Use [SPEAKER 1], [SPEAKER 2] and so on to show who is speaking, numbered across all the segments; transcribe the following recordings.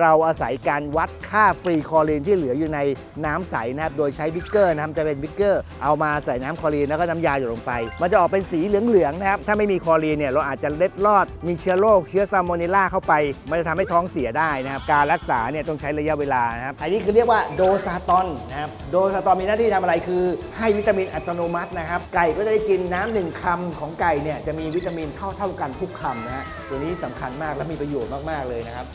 [SPEAKER 1] เราอาศัยการวัดค่าฟรีคอรีนที่เหลืออยู่ในน้ำใสนะครับ โดยใช้บิ๊กเกอร์นะครับจะเป็นบิ๊กเกอร์เอามาใส่น้ำคอรีนแล้วก็น้ำยาหยดลงไป มันจะออกเป็นสีเหลืองๆนะครับ ถ้าไม่มีคอรีนเนี่ยเราอาจจะเล็ดลอด มีเชื้อโรคเชื้อซามเนลล่าเข้าไป มันจะทำให้ท้องเสียได้นะครับ การรักษาเนี่ยต้องใช้ระยะเวลานะครับอันนี้คือเรียกว่าโดซาตอนนะครับ โดซาตอนมีหน้าที่ทำอะไรคือ ให้วิตามินอัตโนมัตินะครับ ไก่ก็จะได้กินน้ำหนึ่งคำของไก่เนี่ยจะมีวิตามินเท่าเท่าๆกันทุกคำนะฮะ ตัวนี้สำคัญมากและมีประโยชน์มากๆเลยนะครับ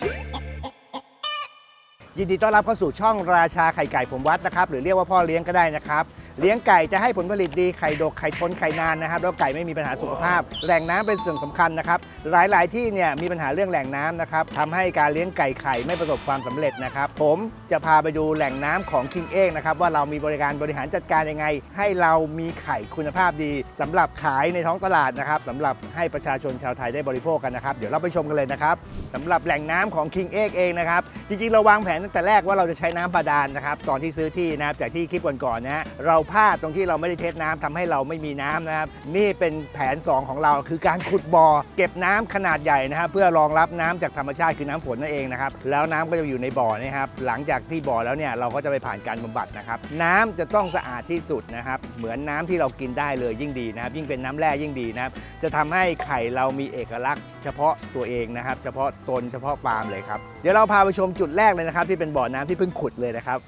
[SPEAKER 1] ยินดีต้อนรับเข้าสู่ช่องราชาไข่ไก่ผมวัดนะครับ หรือเรียกว่าพ่อเลี้ยงก็ได้นะครับ เลี้ยงไก่จะให้ผลผลิตดีไข่ดกไข่ทนไข่นานนะครับแล้วไก่ไม่มีปัญหาสุขภาพ แหล่งน้ำเป็นส่วนสำคัญนะครับหลาย ๆ ที่เนี่ยมีปัญหาเรื่องแหล่งน้ำนะครับทำให้การเลี้ยงไก่ไข่ไม่ประสบความสำเร็จนะครับ ผมจะพาไปดูแหล่งน้ำของ King เอกนะครับว่าเรามีบริการบริหารจัดการยังไง ให้เรามีไข่คุณภาพดีสำหรับขายในท้องตลาดนะครับสำหรับให้ประชาชนชาวไทยได้บริโภคกันนะครับ เดี๋ยวเราไปชมกันเลยนะครับสำหรับแหล่งน้ำของ King เอกเองนะครับจริง ๆ เราวางแผนตั้งแต่แรกว่าเราจะใช้น้ำบาดาลนะครับตอนที่ซื้อที่นะครับจากที่คลิปก่อนๆนะเราพลาดตรงที่เราไม่ได้เทสน้ำทำให้เราไม่มีน้ำนะครับนี่เป็นแผน 2 ของเราคือการขุดบ่อเก็บน้ำขนาดใหญ่นะครับเพื่อรองรับน้ำจากธรรมชาติคือน้ำฝนนั่นเองนะครับแล้วน้ำก็จะอยู่ในบ่อนะครับหลังจากที่บ่อแล้วเนี่ยเราก็จะไปผ่านการบำบัดนะครับน้ำจะต้องสะอาดที่สุดนะครับเหมือนน้ำที่เรากินได้เลยยิ่งดีนะครับยิ่งเป็นน้ำแร่ยิ่งดีนะครับจะทำให้ไข่เรามีเอกลักษณ์ เฉพาะตัวเองนะครับเฉพาะตนเฉพาะฟาร์มเลยครับเดี๋ยวเราพาไปชมจุดแรกเลยนะครับที่เป็นบ่อน้ำที่เพิ่งขุดเลยนะครับ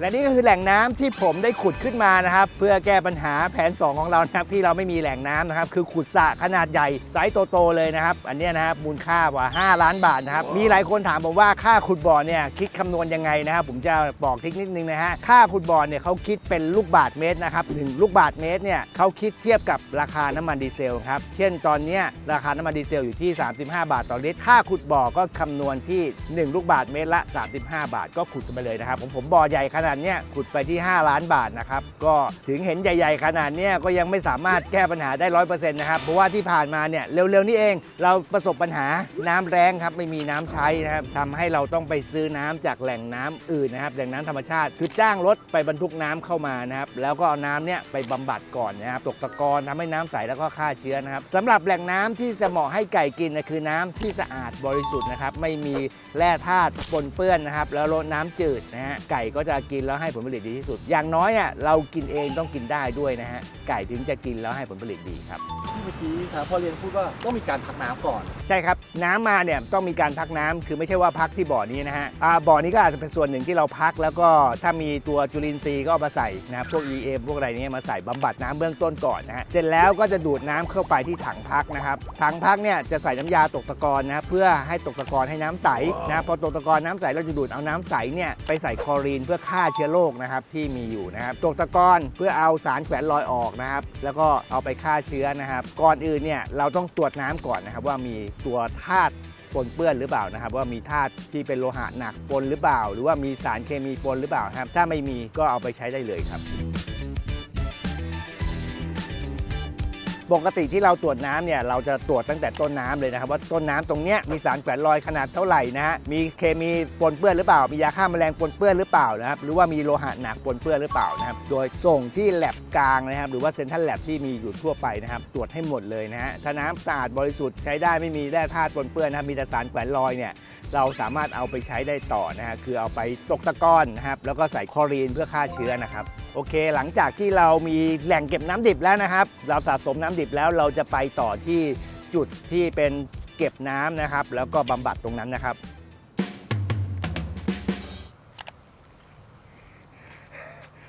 [SPEAKER 1] และนี่ก็คือแหล่งน้ำที่ผมได้ขุดขึ้นมานะครับ เพื่อแก้ปัญหาแผน 2 ของเรานะครับที่เราไม่มีแหล่งน้ำนะครับ คือขุดสระขนาดใหญ่ไซส์โตๆเลยนะครับ อันเนี้ยนะครับมูลค่ากว่า 5 ล้านบาทนะครับ มีหลายคนถามผมว่าค่าขุดบ่อเนี่ยคิดคำนวณยังไงนะครับ ผมจะบอกทิกนิดนึงนะฮะค่าขุดบ่อเนี่ยเขาคิดเป็นลูกบาทเมตรนะครับหนึ่งลูกบาทเมตรเนี่ยเขาคิดเทียบกับราคาน้ำมันดีเซลครับเช่นตอนเนี้ยราคาน้ำมันดีเซลอยู่ที่ 35 บาทต่อลิตรค่าขุดบ่อก็คำนวณที่ 1 ลูกบาทเมตรละ 35 บาท ก็ขุดกันไปเลยนะครับผมผมบ่อใหญ่ขนาดเนี้ยขุดไปที่ 5 ล้านบาทนะครับ ก็ถึงเห็นใหญ่ ๆ ขนาดเนี้ยก็ยังไม่สามารถแก้ปัญหาได้ร้อยเปอร์เซ็นต์นะครับ เพราะว่าที่ผ่านมาเนี่ยเร็วๆนี้เองเราประสบปัญหาน้ำแรงครับไม่มีน้ำใช้นะครับทำให้เราต้องไปซื้อน้ำจากแหล่งน้ำอื่นนะครับแหล่งน้ำธรรมชาติคือจ้างรถไปบรรทุกน้ำเข้ามานะครับแล้วก็เอาน้ำเนี่ยไปบำบัดก่อนนะครับตกตะกอนทำให้น้ำใสแล้วก็ฆ่าเชื้อนะครับสำหรับแหล่งน้ำที่จะเหมาะให้ไก่กินนะคือน้ำที่สะอาดบริสุทธิ์นะครับไม่มีแร่ธาตุปนเปื้อนนะครับแล้วลดน้ำจืดนะฮะไก่ก็จะกินแล้วให้ผลผลิตดีที่สุด อย่างน้อยอะเรากินเองต้องกินได้ด้วยนะฮะไก่ถึงจะกินแล้วให้ผลผลิตดีครับ
[SPEAKER 2] ที่เมื่อกี้ครับพ่อเรียนพูดว่าต้องมีการพักน้ำก่อน
[SPEAKER 1] ใช่ครับน้ำมาเนี่ยต้องมีการพักน้ำคือไม่ใช่ว่าพักที่บ่อนี้นะฮะอ่าบ่อนี้ก็อาจจะเป็นส่วนหนึ่งที่เราพัก แล้วก็ถ้ามีตัวจุลินทรีย์ก็เอามาใส่นะครับพวก EM พวกอะไรเนี้มาใส่บำบัดน้ำเบื้องต้นก่อนนะฮะเสร็จแล้วก็จะดูดน้ำเข้าไปที่ถังพักนะครับถังพักเนี่ยจะใส่น้ำยาตกตะกอนนะครับเพื่อให้ตกตะกอนให้น้ำใสนะพอตกตะกอนน้ำใสเราจะดูดเอาน้ำใสเนี่ยไปใส่คลอรีนเพื่อฆ่าเชื้อโรคนะครับที่มีอยู่นะครับตกตะกอนเพื่อเอาสารแขวนลอยออกนะครับ แล้วก็เอาไปฆ่าเชื้อนะครับ ก่อนอื่นเนี่ยเราต้องตรวจน้ำก่อนนะครับ ว่ามีตัวธาตุปนเปื้อนหรือเปล่านะครับ ว่ามีธาตุที่เป็นโลหะหนักปนหรือเปล่า หรือว่ามีสารเคมีปนหรือเปล่าครับถ้าไม่มีก็เอาไปใช้ได้เลยครับ ปกติที่เราตรวจน้ำเนี่ยเราจะตรวจตั้งแต่ต้นน้ำเลยนะครับ ว่าต้นน้ำตรงเนี้ยมีสารแขวนลอยขนาดเท่าไหร่นะฮะมีเคมีปนเปื้อนหรือเปล่า มียาฆ่าแมลงปนเปื้อนหรือเปล่านะครับหรือว่ามีโลหะหนักปนเปื้อนหรือเปล่านะครับโดยส่งที่แลบกลางนะครับหรือว่าเซ็นทรัลแลบที่มีอยู่ทั่วไปนะครับตรวจให้หมดเลยนะฮะถ้าน้ำสะอาดบริสุทธิ์ใช้ได้ไม่มีแร่ธาตุปนเปื้อนนะครับมีแต่สารแขวนลอยเนี่ย เราสามารถเอาไปใช้ได้ต่อนะฮะคือเอาไปตกตะกอนนะครับแล้วก็ใส่คลอรีนเพื่อฆ่าเชื้อนะครับโอเค หลังจากที่เรามีแหล่งเก็บน้ำดิบแล้วนะครับ เราสะสมน้ำดิบแล้วเราจะไปต่อที่จุดที่เป็นเก็บน้ำนะครับ แล้วก็บำบัดตรงนั้นนะครับ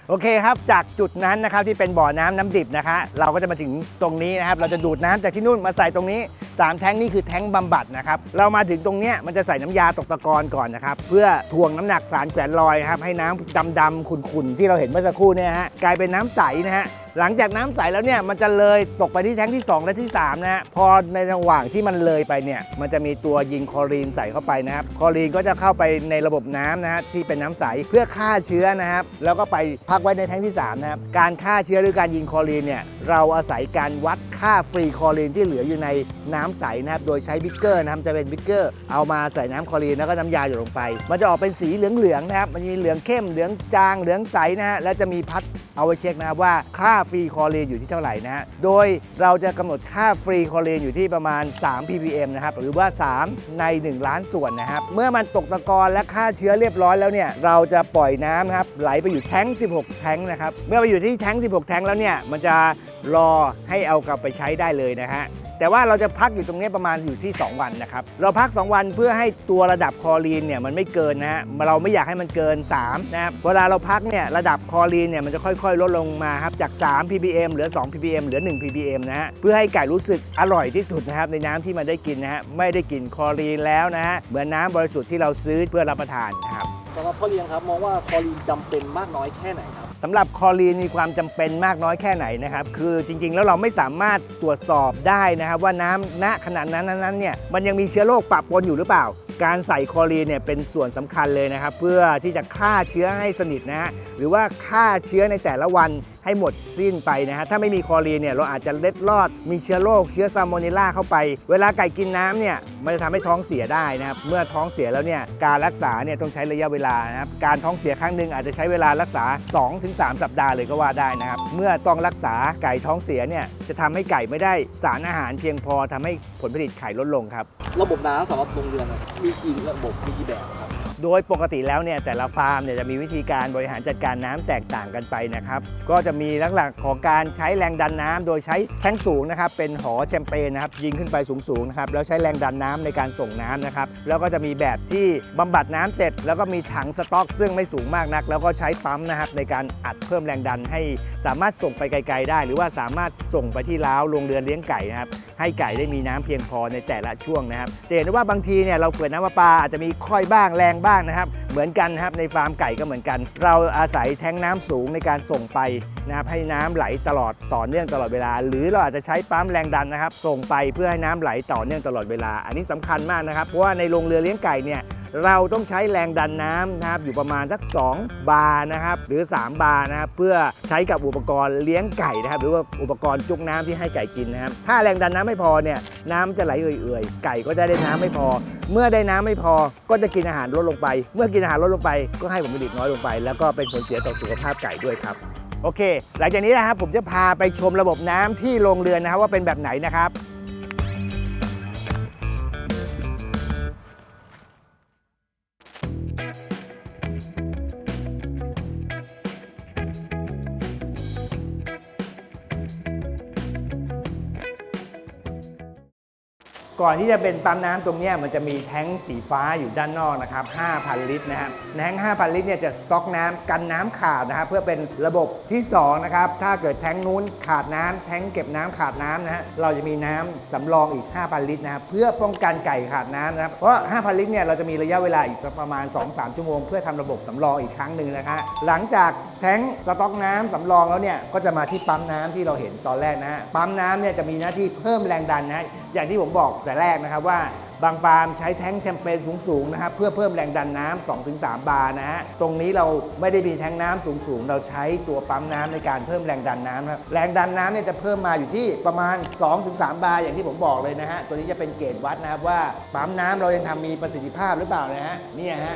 [SPEAKER 1] โอเคครับ จากจุดนั้นนะครับที่เป็นบ่อน้ำน้ำดิบนะคะ เราก็จะมาถึงตรงนี้นะครับ เราจะดูดน้ำจากที่นู่นมาใส่ตรงนี้ 3 แท้งนี่คือแท้งบำบัดนะครับ เรามาถึงตรงนี้มันจะใส่น้ำยาตกตะกอนก่อนนะครับ เพื่อทวงน้ำหนักสารแขวนลอยนะครับให้น้ำดำดำๆขุ่นๆที่เราเห็นเมื่อสักครู่เนี่ยฮะกลายเป็นน้ำใสนะฮะ หลังจากน้ำใสแล้วเนี่ยมันจะเลยตกไปที่แท้งที่ 2 และที่3นะฮะพอในระหว่างที่มันเลยไปเนี่ยมันจะมีตัวยิงคอรีนใส่เข้าไปนะครับคอรีนก็จะเข้าไปในระบบน้ำนะฮะที่เป็นน้ำใสเพื่อฆ่าเชื้อนะครับแล้วก็ไปพักไว้ในแท้งที่3นะครับการฆ่าเชื้อหรือการยิงคอรีนเนี่ยเราอาศัยการวัดค่าฟรีคอรีนที่เหลืออยู่ในน้ำใสนะครับโดยใช้บิ๊กเกอร์นะครับจะเป็นบิ๊กเกอร์เอามาใส่น้ำคอรีนแล้วก็น้ำยาหยดลงไป มันจะออกเป็นสีเหลืองๆนะครับมันจะมีเหลืองเข้มเหลืองจางเหลืองใสนะฮะแล้วจะมีพัดเอาไว้เช็คนะครับว่าค่าฟรีคอลีนอยู่ที่เท่าไหร่นะฮะ โดยเราจะกำหนดค่าฟรีคอลีนอยู่ที่ประมาณ 3 ppm นะครับ หรือว่า 3 ใน 1 ล้านส่วนนะครับ เมื่อมันตกตะกอนและฆ่าเชื้อเรียบร้อยแล้วเนี่ย เราจะปล่อยน้ำนะครับไหลไปอยู่แท้ง 16 แท้งนะครับ เมื่อไปอยู่ที่แท้ง 16 แท้งแล้วเนี่ย มันจะรอให้เอากลับไปใช้ได้เลยนะฮะ แต่ว่าเราจะพักอยู่ตรงนี้ประมาณอยู่ที่ 2 วันนะครับ เราพัก 2 วันเพื่อให้ตัวระดับคอรีนเนี่ยมันไม่เกินนะฮะเราไม่อยากให้มันเกิน3นะครับเวลาเราพักเนี่ยระดับคอรีนเนี่ยมันจะค่อยๆ ลดลงมาครับจาก 3 ppm เหลือ 2 ppm เหลือ 1 ppm นะฮะเพื่อให้ไก่รู้สึกอร่อยที่สุดนะครับในน้ำที่มันได้กินนะฮะไม่ได้กลิ่นคอรีนแล้วนะฮะเหมือนน้ำบริสุทธิ์ที่เราซื้อเพื่อรับประทานนะครับ
[SPEAKER 2] สำหรับพ่อเลี้ยงครับมองว่าคอรีนจำเป็นมากน้อยแค่ไหน
[SPEAKER 1] สำหรับคอลีนมีความจำเป็นมากน้อยแค่ไหนนะครับ คือจริงๆ แล้วเราไม่สามารถตรวจสอบได้นะครับ ว่าน้ำณขนาดนั้นนั้นเนี่ยมันยังมีเชื้อโรคปะปนอยู่หรือเปล่า การใส่คอรีนเนี่ยเป็นส่วนสำคัญเลยนะครับ เพื่อที่จะฆ่าเชื้อให้สนิทนะฮะหรือว่าฆ่าเชื้อในแต่ละวันให้หมดสิ้นไปนะฮะถ้าไม่มีคอรีนเนี่ยเราอาจจะเล็ดลอดมีเชื้อโรคเชื้อซาโมเนลล่าเข้าไป เวลาไก่กินน้ำเนี่ยมันจะทำให้ท้องเสียได้นะครับเมื่อท้องเสียแล้วเนี่ยการรักษาเนี่ยต้องใช้ระยะเวลานะครับการท้องเสียครั้งหนึ่งอาจจะใช้เวลารักษา 2-3 สัปดาห์เลยก็ว่าได้นะครับเมื่อต้องรักษาไก่ท้องเสียเนี่ยจะทำให้ไก่ไม่ได้สารอาหารเพียงพอทำให้ผลผลิตไข่ลดลงครับ
[SPEAKER 2] ระบบน้ำสำหรับโรงเรือนอะมีกี่ระบบมีกี่แบบครับ
[SPEAKER 1] โดยปกติแล้วเนี่ยแต่ละฟาร์มเนี่ยจะมีวิธีการบริหารจัดการน้ำแตกต่างกันไปนะครับ ก็จะมีลักษณะของการใช้แรงดันน้ำโดยใช้แท้งสูงนะครับ เป็นหอแชมเปญนะครับ ยิงขึ้นไปสูงๆนะครับแล้วใช้แรงดันน้ำในการส่งน้ำนะครับ แล้วก็จะมีแบบที่บำบัดน้ำเสร็จ แล้วก็มีถังสต็อก ซึ่งไม่สูงมากนัก แล้วก็ใช้ปั๊มนะครับในการอัดเพิ่มแรงดันให้สามารถส่งไปไกล ๆ ได้ หรือว่าสามารถส่งไปที่ล้าวโรงเรือนเลี้ยงไก่นะครับให้ไก่ได้มีน้ำเพียงพอในแต่ละช่วงนะครับจะเห็นได้ว่าบางทีเนี่ยเราเปิดน้ำประปาอาจจะมีค่อยบ้างแรงบ้างนะครับ เหมือนกันนะครับในฟาร์มไก่ก็เหมือนกัน เราอาศัยแท้งน้ำสูงในการส่งไป นะครับให้น้ำไหลตลอดต่อเนื่องตลอดเวลา หรือเราอาจจะใช้ปั๊มแรงดันนะครับ ส่งไปเพื่อให้น้ำไหลต่อเนื่องตลอดเวลา อันนี้สำคัญมากนะครับเพราะว่าในโรงเรือเลี้ยงไก่เนี่ยเราต้องใช้แรงดันน้ำนะครับอยู่ประมาณสัก 2 บาร์นะครับหรือ 3 บาร์นะครับเพื่อใช้กับอุปกรณ์เลี้ยงไก่นะครับหรือว่าอุปกรณ์จุกน้ำที่ให้ไก่กินนะครับถ้าแรงดันน้ำไม่พอเนี่ยน้ำจะไหลเอื่อยๆ ไก่ก็จะได้น้ำไม่พอ เมื่อได้น้ำไม่พอก็จะกินอาหารลดลงไป เมื่อกินอาหารลดลงไป ก็ให้ผลผลิตน้อยลงไป แล้วก็เป็นผลเสียต่อสุขภาพไก่ด้วยครับ โอเค หลังจากนี้นะครับผมจะพาไปชมระบบน้ำที่โรงเรือนนะครับว่าเป็นแบบไหนนะครับ ก่อนที่จะเป็นปั๊มน้ำตรงนี้มันจะมีแท้งสีฟ้าอยู่ด้านนอกนะครับ 5,000 ลิตรนะครับแท้ง 5,000 ลิตรเนี่ยจะสต็อกน้ำกันน้ำขาดนะครับเพื่อเป็นระบบที่2นะครับถ้าเกิดแท้งนู้นขาดน้ำแท้งเก็บน้ำขาดน้ำนะฮะเราจะมีน้ำสำรองอีก 5,000 ลิตรนะครับเพื่อป้องกันไก่ขาดน้ำนะครับเพราะ 5,000 ลิตรเนี่ยเราจะมีระยะเวลาอีกประมาณ 2-3 ชั่วโมง เพื่อทำระบบสำรองอีกครั้งหนึ่งนะฮะหลังจากแท้งสต็อกน้ำสำรองแล้วเนี่ยก็จะมาที่ปั๊มน้ำที่เราเห็นตอนแรกนะฮะปั๊มน้ำเนี่ยจะมีหน้าที่เพิ่มแรงดันนะฮะอย่างที่ผมบอกแต่แรกนะครับว่าบางฟาร์มใช้แท้งแชมเปญสูงๆนะครับเพื่อเพิ่มแรงดันน้ำ2-3 บาร์นะฮะตรงนี้เราไม่ได้มีแท้งน้ำสูงๆ เราใช้ตัวปั๊มน้ำในการเพิ่มแรงดันน้ำครับแรงดันน้ำเนี่ยจะเพิ่มมาอยู่ที่ประมาณ 2-3 บาร์อย่างที่ผมบอกเลยนะฮะตัวนี้จะเป็นเกณฑ์วัดนะครับว่าปั๊มน้ำเรายังทำมีประสิทธิภาพหรือเปล่านะฮะเนี่ยฮะ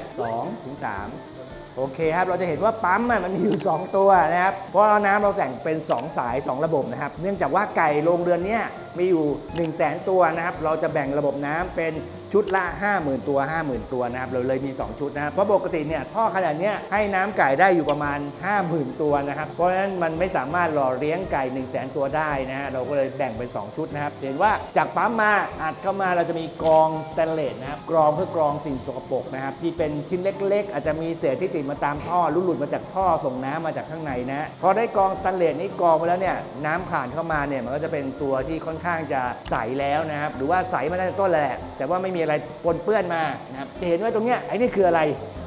[SPEAKER 1] 2-3 โอเคครับ เราจะเห็นว่าปั๊มมันมีอยู่ 2 ตัวนะครับ เพราะเราน้ำเราแต่งเป็น 2 สาย 2 ระบบนะครับ เนื่องจากว่าไก่โรงเรือนเนี้ยมีอยู่ 1 0 0 0 0แตัวนะครับ เราจะแบ่งระบบน้ำเป็น ชุดละ 50,000 ตัว 50,000 ตัวนะครับเราเลยมี 2 ชุดนะครับเพราะปกติเนี่ยท่อขนาดเนี้ยให้น้ำไก่ได้อยู่ประมาณ 50,000 ตัวนะครับเพราะฉะนั้นมันไม่สามารถหล่อเลี้ยงไก่ 1 0 0 0 0 0 ตัวได้นะฮะเราก็เลยแบ่งเป็น 2 ชุดนะครับเห็นว่าจากปั๊มมาอัดเข้ามาเราจะมีกรองสแตนเลสนะครับกรองเพื่อกรองสิ่งสกปรกนะครับที่เป็นชิ้นเล็ก ๆ อาจจะมีเศษที่ติดมาตามท่อหลุดมาจากท่อส่งน้ำมาจากข้างในนะฮะพอได้กรองสแตนเลสนี้กรองไปแล้วเนี่ยน้ำผ่านเข้ามาเนี่ยมันก็จะเป็นตัวที่ค่อนข้างจะใสแล้วนะครับหรือว่าใสมาตั้งแต่ต้นแหละแต่ว่าไม่มีอะไรปนเปื้อนมานะครับจะเห็นว่าตรงเนี้ยไอ้นี่คืออะไร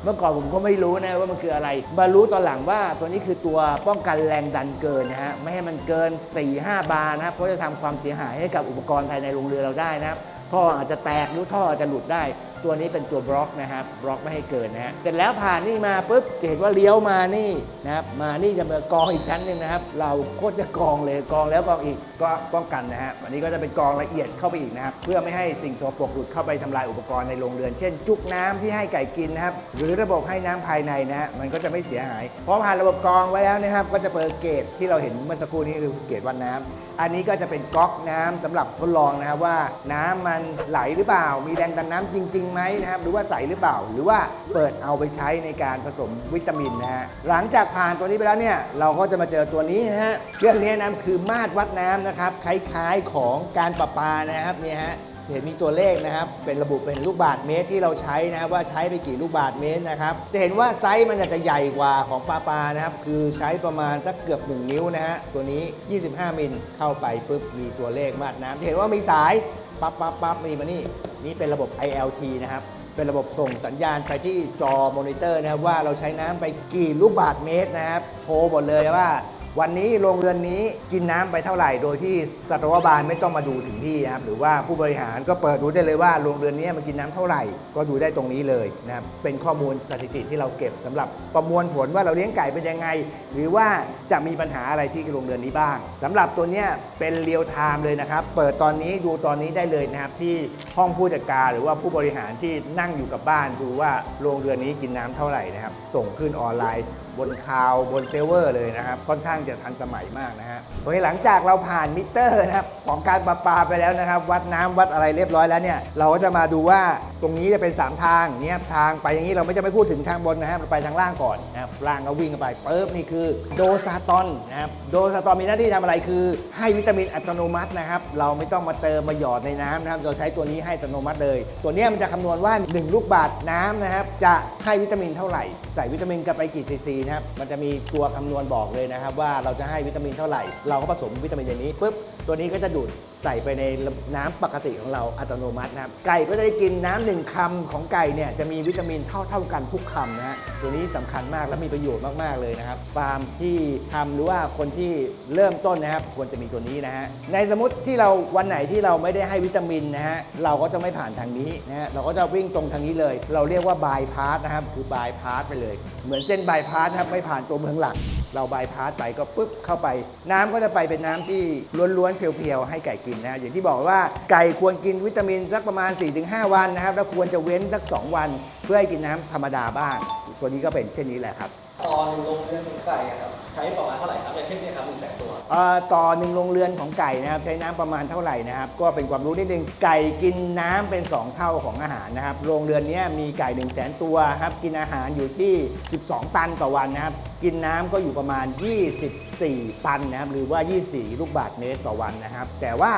[SPEAKER 1] เมื่อก่อนผมก็ไม่รู้นะว่ามันคืออะไร มารู้ตอนหลังว่าตัวนี้คือตัวป้องกันแรงดันเกินนะฮะไม่ให้มันเกิน 4-5 บาร์นะครับเพราะจะทำความเสียหายให้กับอุปกรณ์ภายในโรงเรือเราได้นะครับท่ออาจจะแตกหรือท่ออาจจะหลุดได้ ตัวนี้เป็นตัวบล็อกนะครับบล็อกไม่ให้เกินนะฮะเสร็จแล้วผ่านนี่มาปุ๊บจะเห็นว่าเลี้ยวมานี่นะครับมานี่จะมากองอีกชั้นหนึ่งนะครับ เราโคตรจะกองเลยกองแล้วกองอีกก็ป้องกันนะฮะอันนี้ก็จะเป็นกองละเอียดเข้าไปอีกนะครับเพื่อไม่ให้สิ่งโสโครกหลุดเข้าไปทำลายอุปกรณ์ในโรงเรือน เช่น จุกน้ำที่ให้ไก่กินนะครับหรือระบบให้น้ำภายในนะฮะมันก็จะไม่เสียหายพอผ่านระบบกรองไว้แล้วนะครับก็จะเปิดเกจที่เราเห็นเมื่อสักครู่นี้คือเกจวัดน้ำอันนี้ก็จะเป็นก๊อกน้ำสำหรับทดลองนะครับว่าน้ำมันไหลหรือเปล่า มีแรงดันน้ำจริงๆไหมนะครับหรือว่าใสหรือเปล่า หรือว่าเปิดเอาไปใช้ในการผสมวิตามินนะฮะหลังจากผ่านตัวนี้ไปแล้วเนี่ยเราก็จะมาเจอตัวนี้นะฮะเครื่องนี้นะคือมาตรวัดน้ำนะครับคล้ายๆของการประปานะครับเนี่ยฮะเห็นมีตัวเลขนะครับ เป็นระบุเป็นลูกบาทเมตรที่เราใช้นะครับว่าใช้ไปกี่ลูกบาทเมตรนะครับ จะเห็นว่าไซส์มันจะใหญ่กว่าของปลาปลานะครับ คือใช้ประมาณสักเกือบ 1 นิ้วนะฮะ ตัวนี้ 25 มิลเข้าไปปุ๊บมีตัวเลขมาดน้ำจะเห็นว่ามีสาย ปั๊บปั๊บปั๊บมีมานี่ นี่เป็นระบบ ILT นะครับ เป็นระบบส่งสัญญาณไปที่จอมอนิเตอร์นะครับว่าเราใช้น้ำไปกี่ลูกบาทเมตรนะครับ โชว์หมดเลยว่า วันนี้โรงเรือนนี้กินน้ำไปเท่าไหร่ โดยที่สัตวบาลไม่ต้องมาดูถึงที่นะครับหรือว่าผู้บริหารก็เปิดดูได้เลยว่าโรงเรือนนี้มันกินน้ำเท่าไหร่ ก็ดูได้ตรงนี้เลยนะครับเป็นข้อมูลสถิติที่เราเก็บสำหรับประมวลผลว่าเราเลี้ยงไก่เป็นยังไง หรือว่าจะมีปัญหาอะไรที่โรงเรือนนี้บ้างสำหรับตัวเนี้ยเป็นเรียลไทม์เลยนะครับเปิดตอนนี้ดูตอนนี้ได้เลยนะครับที่ห้องผู้จัดการหรือว่าผู้บริหารที่นั่งอยู่กับบ้านดูว่าโรงเรือนนี้กินน้ำเท่าไหร่นะครับส่งขึ้นออนไลน์ บนคลาวบนเซิร์ฟเวอร์เลยนะครับค่อนข้างจะทันสมัยมากนะฮะโดยหลังจากเราผ่านมิเตอร์นะครับของการประปาไปแล้วนะครับ วัดน้ำวัดอะไรเรียบร้อยแล้วเนี่ยเราก็จะมาดูว่าตรงนี้จะเป็น 3 ทางเนี่ยทางไปอย่างนี้เราไม่จะไม่พูดถึงทางบนนะครับเราไปทางล่างก่อนนะครับล่างก็วิ่งกันไปปุ๊บนี่คือโดซาตอนนะครับโดซาตอนมีหน้าที่ทำอะไรคือ ให้วิตามินอัตโนมัตินะครับเราไม่ต้องมาเติมมาหยอดในน้ำนะครับเราใช้ตัวนี้ให้อัตโนมัติเลย ตัวนี้มันจะคำนวณว่า 1 ลูกบาทน้ำนะครับจะให้วิตามินเท่าไหร่ ใส่วิตามินกันไปกี่ซีซีนะครับมันจะมีตัวคำนวณบอกเลยนะครับว่าเราจะให้วิตามินเท่าไหร่ เราก็ผสมวิตามินอย่างนี้ปุ๊บตัวนี้ก็จะดูดใส่ไปในน้ำปกติของเราอัตโนมัตินะครับไก่ก็จะได้กินน้ำหนึ่งคำของไก่เนี่ยจะมีวิตามินเท่าเท่ากันทุกคำนะฮะตัวนี้สำคัญมากและมีประโยชน์มากๆเลยนะครับฟาร์มที่ทำหรือว่าคนที่เริ่มต้นนะครับควรจะมีตัวนี้นะฮะในสมมติที่เราวันไหนที่เราไม่ได้ให้วิตามินนะฮะเราก็จะไม่ผ่านทางนี้นะฮะเราก็จะวิ่งตรงทางนี้เลย เราเรียกว่าบายพาสนะครับคือบายพาสไปเลย เหมือนเส้นบายพาสครับไม่ผ่านตัวเมืองหลัก เราบายพาสไปก็ปุ๊บเข้าไป น้ำก็จะไปเป็นน้ำที่ล้วนๆเพียวๆให้ไก่กินนะฮะอย่างที่บอกว่าไก่ควรกินวิตามินสักประมาณ 4-5 วันนะครับแล้วควรจะเว้นสัก 2 วัน เพื่อให้กินน้ำธรรมดาบ้างตัวนี้ก็เป็นเช่นนี้แหละครับ
[SPEAKER 2] ตอนลงเรื่องของไก่อะครับใช้ประมาณเท่าไหร่ครับอย่างเช่นเนี่ยครับหนึ่งแสนตัว
[SPEAKER 1] เอ่อต่อหนึ่งโรงเรือนของไก่นะครับใช้น้ำประมาณเท่าไหร่นะครับก็เป็นความรู้นิดนึงไก่กินน้ำเป็น 2 เท่าของอาหารนะครับโรงเรือนเนี้ยมีไก่1 0 0 0 0แสนตัวครับกินอาหารอยู่ที่ 12 ตันต่อวันนะครับ กินน้ำก็อยู่ประมาณ 24 ตันนะครับหรือว่า 24 ลูกบาทเมตรต่อวันนะครับ แต่ว่า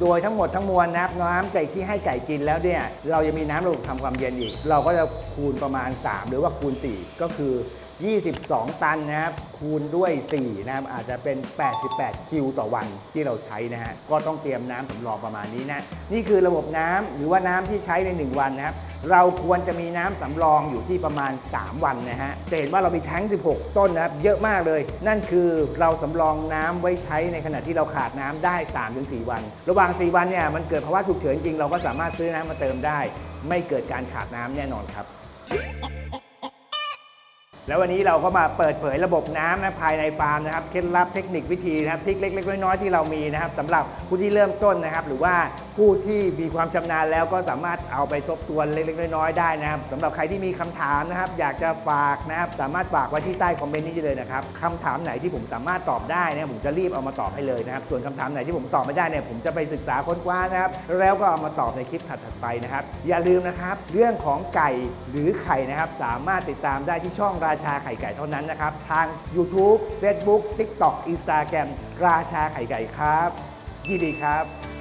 [SPEAKER 1] โดยทั้งหมดทั้งมวลนะครับน้ำใจที่ให้ไก่กินแล้วเนี่ยเรายังมีน้ำระบบทำความเย็นอีก เราก็จะคูณประมาณ 3 หรือว่าคูณ 4 ก็คือ 22 ตันนะครับคูณด้วย 4 นะครับ อาจจะเป็น 88 คิวต่อวันที่เราใช้นะฮะก็ต้องเตรียมน้ำสำรองประมาณนี้นะ นี่คือระบบน้ำหรือว่าน้ำที่ใช้ใน 1 วันนะครับเราควรจะมีน้ำสำรองอยู่ที่ประมาณ 3 วันนะฮะจะเห็นว่าเรามีแท้ง 16 ต้นนะครับเยอะมากเลย นั่นคือเราสำรองน้ำไว้ใช้ในขณะที่เราขาดน้ำได้ 3-4 วัน ระหว่าง 4 วันเนี่ยมันเกิดภาวะฉุกเฉินจริงเราก็สามารถซื้อน้ำมาเติมได้ ไม่เกิดการขาดน้ำแน่นอนครับแล้ววันนี้เราก็มาเปิดเผยระบบน้ำนะภายในฟาร์มนะครับเคล็ดลับเทคนิควิธีนะครับทริคเล็กๆน้อยๆที่เรามีนะครับสำหรับผู้ที่เริ่มต้นนะครับ หรือว่าผู้ที่มีความชำนาญแล้วก็สามารถเอาไปทบทวนเล็กๆน้อยๆได้นะครับสำหรับใครที่มีคำถามนะครับ อยากจะฝากนะครับ สามารถฝากไว้ที่ใต้คอมเมนต์นี้เลยนะครับคำถามไหนที่ผมสามารถตอบได้นะผมจะรีบเอามาตอบให้เลยนะครับ ส่วนคำถามไหนที่ผมตอบไม่ได้เนี่ยผมจะไปศึกษาค้นคว้านะครับ แล้วก็เอามาตอบในคลิปถัดๆไปนะครับ อย่าลืมนะครับ เรื่องของไก่หรือไข่นะครับ สามารถติดตามได้ที่ช่องราชาไข่ไก่เท่านั้นนะครับทาง YouTube Facebook TikTok Instagram ราชาไข่ไก่ครับยินดีครับ